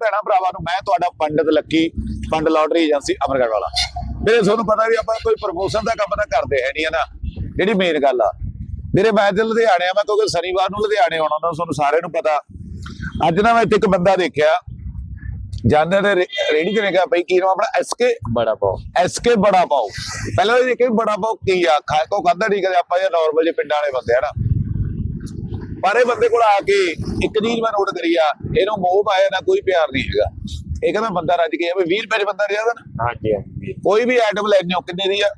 ਭੈਣਾ ਭਰਾਵਾਂ ਨੂੰ ਮੈਂ ਤੁਹਾਡਾ ਪੰਡਿਤ ਲੱਕੀ ਪੰਡ ਲਾਟਰੀ ਏਜੰਸੀ ਅਮਰਗੜ੍ਹ ਵਾਲਾ। ਮੇਰੇ ਤੁਹਾਨੂੰ ਪਤਾ ਵੀ ਆਪਾਂ ਕੋਈ ਪ੍ਰਮੋਸ਼ਨ ਦਾ ਕੰਮ ਤਾਂ ਕਰਦੇ ਹੈ ਨਹੀਂ ਨਾ? ਜਿਹੜੀ ਮੇਨ ਗੱਲ ਆ। ਮੇਰੇ ਮੈਂ ਤੇ ਲੁਧਿਆਣੇ ਆ ਮੈਂ ਕਿਉਂਕਿ ਸ਼ਨੀਵਾਰ ਨੂੰ ਲੁਧਿਆਣੇ ਆਉਣਾ ਹੁੰਦਾ ਤੁਹਾਨੂੰ ਸਾਰਿਆਂ ਨੂੰ ਪਤਾ। ਅੱਜ ਨਾ ਮੈਂ ਇੱਥੇ ਇੱਕ ਬੰਦਾ ਦੇਖਿਆ। ਜਾਂਦੇ ਤੇ ਰੇੜੀ ਤੇ ਨੇ ਕਿਹਾ ਬਈ ਕੀ ਨਾਮ ਆਪਣਾ? ਐਸਕੇ ਬੜਾ ਪਾਓ। ਐਸਕੇ ਬੜਾ ਪਾਓ। ਪਹਿਲਾਂ ਇਹ ਦੇਖੇ ਬੜਾ ਪਾਓ ਕੀ ਆ? ਖਾ ਕੋ ਖਾਦਾ ਨਹੀਂ ਕਦੇ ਆਪਾਂ ਇਹ ਨਾਰਮਲ ਜਿਹੇ ਪਿੰਡਾਂ ਵਾਲੇ ਬੰਦੇ ਆ ਨਾ। ਪਰ ਇਹ ਬੰਦੇ ਕੋਲ ਆ ਕੇ ਇੱਕ ਚੀਜ਼ ਮੈਂ ਨੋਟ ਕਰੀ ਆ ਇਹਨੂੰ ਮੋਹ ਪਾਇਆ ਨਾ ਕੋਈ ਪਿਆਰ ਨਹੀਂ ਹੈਗਾ। ਇਹ ਕਹਿੰਦਾ ਬੰਦਾ ਰੱਜ ਕੇ ਵੀ 20 ਰੁਪਏ ਬੰਦਾ ਰਿਹਾ ਨਾ। ਹਾਂਜੀ ਕੋਈ ਵੀ ਆਈਟਮ ਲੈਣੀ ਹੋ ਕਿੰਨੇ ਦੀ ਆ?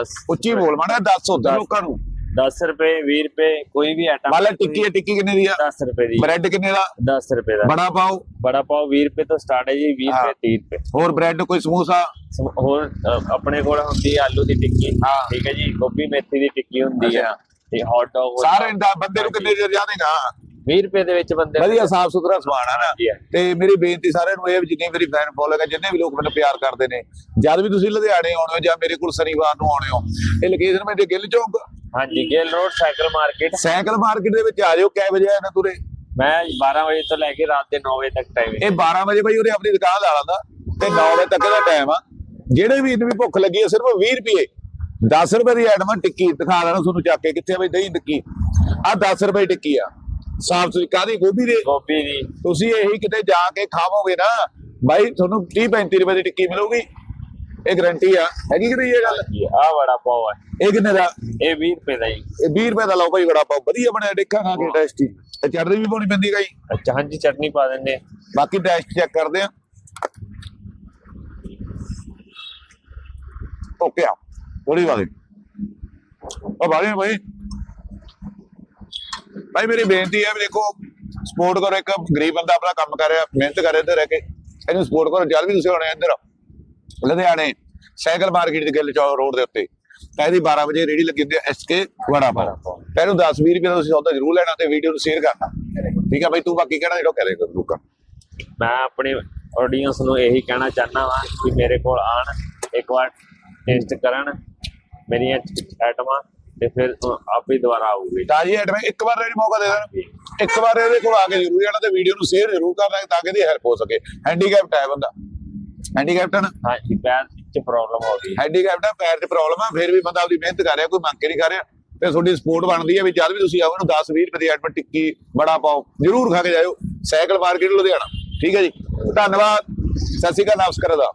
10 ਉੱਚੀ ਬੋਲ ਮਾੜਾ ਦੱਸ ਉਧਰ ਦਸ। ਲੋਕਾਂ ਨੂੰ। 10 ਰੁਪਏ 20 ਰੁਪਏ ਕੋਈ ਵੀ ਆਈਟਮ ਮੰਨ ਲਾ ਟਿੱਕੀ ਹੈ ਟਿੱਕੀ ਕਿੰਨੇ ਦੀ ਆ? 10 ਰੁਪਏ ਦੀ। ਬ੍ਰੈਡ ਕਿੰਨੇ ਦਾ? 10 ਰੁਪਏ ਦਾ। ਬੜਾ ਪਾਓ। ਬੜਾ ਪਾਓ 20 ਰੁਪਏ ਤੋਂ ਸਟਾਰਟ ਹੈ ਜੀ 20 ਹਾਂ। ਰੁਪਏ 30 ਰੁਪਏ। ਹੋਰ ਬ੍ਰੈਡ ਕੋਈ ਸਮੋਸਾ? ਸਮ- ਹੋਰ ਆਪਣੇ ਕੋਲ ਹੁੰਦੀ ਆਲੂ ਦੀ ਟਿੱਕੀ। ਹਾਂ। ਠੀਕ ਹੈ ਜੀ ਗੋਭੀ ਮੇਥੀ ਦੀ ਟਿੱਕੀ ਹੁੰਦੀ ਅੱਛਾ। ਤੇ ਹੌਟ ਡੌਗ ਸਾਰੇ ਦਾ ਬੰਦੇ ਨੂੰ ਕਿੰਨੇ ਦੇ ਜਾਣੇਗਾ 20 ਰੁਪਏ ਦੇ ਵਿੱਚ ਬੰਦੇ ਵਧੀਆ ਸਾਫ਼ ਸੁਥਰਾ ਸਮਾਨ ਆ ਨਾ। ਤੇ ਮੇਰੀ ਬੇਨਤੀ ਸਾਰਿਆਂ ਨੂੰ ਇਹ ਜਿੰਨੇ ਮੇਰੀ ਫੈਨ ਫੋਲੋਅਰ ਹੈ ਜਿੰਨੇ ਵੀ ਲੋਕ ਮੈਨੂੰ ਪਿਆਰ ਕਰਦੇ ਨੇ ਜਦ ਵੀ ਤੁਸੀਂ ਲੁਧਿਆਣੇ ਆਉਣੇ ਹੋ ਜਾਂ ਮੇਰੇ ਕੋਲ ਸ਼ਨੀਵਾਰ ਨੂੰ ਆਉਣੇ ਹੋ ਇਹ ਲੋਕੇਸ਼ਨ ਮੇਰੇ ਗਿੱਲ ਚੌਂਕ। ਹਾਂਜੀ Gill road cycle market cycle market ਦੇ ਵਿੱਚ ਆ ਜਾਓ ਕਿੰਨੇ ਵਜੇ ਆਣਾ ਤੁਰੇ? ਮੈਂ 12 ਵਜੇ ਤੋਂ ਲੈ ਕੇ ਰਾਤ ਦੇ 9 ਵਜੇ ਤੱਕ ਟਾਈਮ ਇਹ 12 ਵਜੇ ਬਈ ਉਹਨੇ ਆਪਣੀ ਦੁਕਾਨ ਲਾ ਲਾਂਦਾ ਤੇ 9 ਵਜੇ ਤੱਕ ਦਾ ਟਾਈਮ ਆ। ਜਿਹੜੇ ਵੀ ਇਹਨੂੰ ਵੀ ਭੁੱਖ ਲੱਗੀ ਹੈ ਸਿਰਫ 20 ਰੁਪਏ। 10 ਰੁਪਏ ਦੀ ਐਡਮ ਟਿੱਕੀ ਦਿਖਾ ਲੈਣਾ ਤੁਹਾਨੂੰ ਚੱਕ ਕੇ ਕਿੱਥੇ ਬਈ ਦਹੀਂ ਟਿੱਕੀ। ਆ 10 ਰੁਪਏ ਟਿੱਕੀ ਆ। ਸਾਫ਼ ਸੁਥਰੀ ਕਾਦੀ ਗੋਭੀ ਦੇ? ਗੋਭੀ ਦੀ। ਤੁਸੀਂ ਇਹੀ ਕਿਤੇ ਜਾ ਕੇ ਖਾਵੋਗੇ ਨਾ ਬਾਈ ਤੁਹਾਨੂੰ 30 35 ਰੁਪਏ ਦੀ ਟਿੱਕੀ ਮਿਲੂਗੀ। ਇਹ ਗਰੰਟੀ ਆ। ਹੈਗੀ ਕਿ ਨਹੀਂ ਇਹ ਗੱਲ? ਆ ਬੜਾ ਪਾਓ ਹੈ ਇਹ ਕਿੰਨੇ ਦਾ? ਇਹ 20 ਰੁਪਏ ਦਾ ਜੀ। ਇਹ 20 ਰੁਪਏ ਦਾ ਲਓ ਭਾਈ ਬੜਾ ਪਾਓ। ਵਧੀਆ ਬਣਿਆ ਟਿੱਕਾ ਖਾ ਕੇ ਟੈਸਟੀ ਤੇ ਚਟਨੀ ਵੀ ਪਾਉਣੀ ਪੈਂਦੀ ਗਾਈ ਅੱਛਾ ਹਾਂਜੀ ਚਟਨੀ ਪਾ ਦਿੰਦੇ। ਬਾਕੀ ਟੈਸਟ ਚੈੱਕ ਕਰਦੇ ਆ। ਓਕੇ ਆ। ਥੋੜੀ ਵਾਲੀ। ਉਹ ਬਾਈ ਭਾਈ ਭਾਈ ਮੇਰੀ ਬੇਨਤੀ ਹੈ ਵੀ ਦੇਖੋ ਸਪੋਰਟ ਕਰੋ ਇੱਕ ਗਰੀਬ ਬੰਦਾ ਆਪਣਾ ਕੰਮ ਕਰ ਰਿਹਾ, ਮਿਹਨਤ ਕਰ ਰਿਹਾ ਇੱਧਰ ਰਹਿ ਕੇ। ਇਹਨੂੰ ਸਪੋਰਟ ਕਰੋ, ਜਦ ਵੀ ਤੁਸੀਂ ਆਉਣੇ ਇੱਧਰ ਲੁਧਿਆਣੇ, ਸਾਈਕਲ ਮਾਰਕੀਟ ਦੇ ਗਿੱਲ ਚੌਕ ਰੋਡ ਦੇ ਉੱਤੇ। ਤਾਂ ਇਹਦੀ 12 ਵਜੇ ਰੇੜੀ ਲੱਗੀ ਹੁੰਦੀ ਹੈ ਐਸਕੇ ਵੜਾ ਵੜਾ ਪਾਓ 10 20 ਰੁਪਏ ਦਾ ਤੁਸੀਂ ਸੌਦਾ ਜ਼ਰੂਰ ਲੈਣਾ ਤੇ ਵੀਡੀਓ ਨੂੰ ਸ਼ੇਅਰ ਕਰਨਾ। ਠੀਕ ਹੈ ਭਾਈ ਤੂੰ ਬਾਕੀ ਕਹਿਣਾ, ਜਿਹੜਾ ਕਹਿ ਕਰ ਲੋਕਾਂ ਮੈਂ ਆਪਣੇ ਆਡੀਅנס ਨੂੰ ਇਹੀ ਕਹਿਣਾ ਚਾਹਨਾ ਵਾਂ ਕਿ ਮੇਰੇ ਕੋਲ ਆਣ, ਇੱਕ ਵਾਰ ਟੇਸਟ ਕਰਨ। ਮੇਰੀਆਂ ਆਈਟਮਾਂ ਤੇ ਫਿਰ ਆਪੇ ਦੁਬਾਰਾ ਆਊਗੇ। ਤਾਜੀ ਐਡ ਮੈਂ ਇੱਕ ਵਾਰ ਇਹਨੂੰ ਮੌਕਾ ਦੇ ਦੇਣਾ। ਇੱਕ ਵਾਰ ਇਹਦੇ ਕੋਲ ਆ ਕੇ ਜ਼ਰੂਰ ਜਾਣਾ ਤੇ ਵੀਡੀਓ ਨੂੰ ਸ਼ੇਅਰ ਜ਼ਰੂਰ ਕਰਨਾ ਤਾਂ ਕਿ ਇਹਦੀ ਹੈਲਪ ਹੋ ਸਕੇ। ਹੈਂਡੀਕੈਪਟ ਹੈ ਬੰਦਾ। ਹੈਂਡੀਕੈਪਟ ਹੈ ਨਾ? ਹਾਂਜੀ ਪੈਰ ਚ ਪ੍ਰੋਬਲਮ ਹੋ ਗਈ। ਹੈਂਡੀਕੈਪਟ ਹੈ ਪੈਰ 'ਚ ਪ੍ਰੋਬਲਮ ਆ ਫਿਰ ਵੀ ਬੰਦਾ ਆਪਦੀ ਮਿਹਨਤ ਕਰ ਰਿਹਾ ਕੋਈ ਮੰਗ ਕੇ ਨਹੀਂ ਕਰ ਰਿਹਾ। ਤੇ ਤੁਹਾਡੀ ਸਪੋਰਟ ਬਣਦੀ ਹੈ ਵੀ ਜਦ ਵੀ ਤੁਸੀਂ ਆਓ ਇਹਨੂੰ 10 20 ਰੁਪਏ ਦੀ ਐਡਮਿਟ ਟਿੱਕੀ ਬੜਾ ਪਾਓ। ਜ਼ਰੂਰ ਖਾ ਕੇ ਜਾਇਓ। Cycle market Ludhiana. ਠੀਕ ਹੈ ਜੀ। ਧੰਨਵਾਦ। ਸਤਿ ਸ਼੍ਰੀ ਅਕਾਲ ਨਮਸਕਾਰ ਦਾ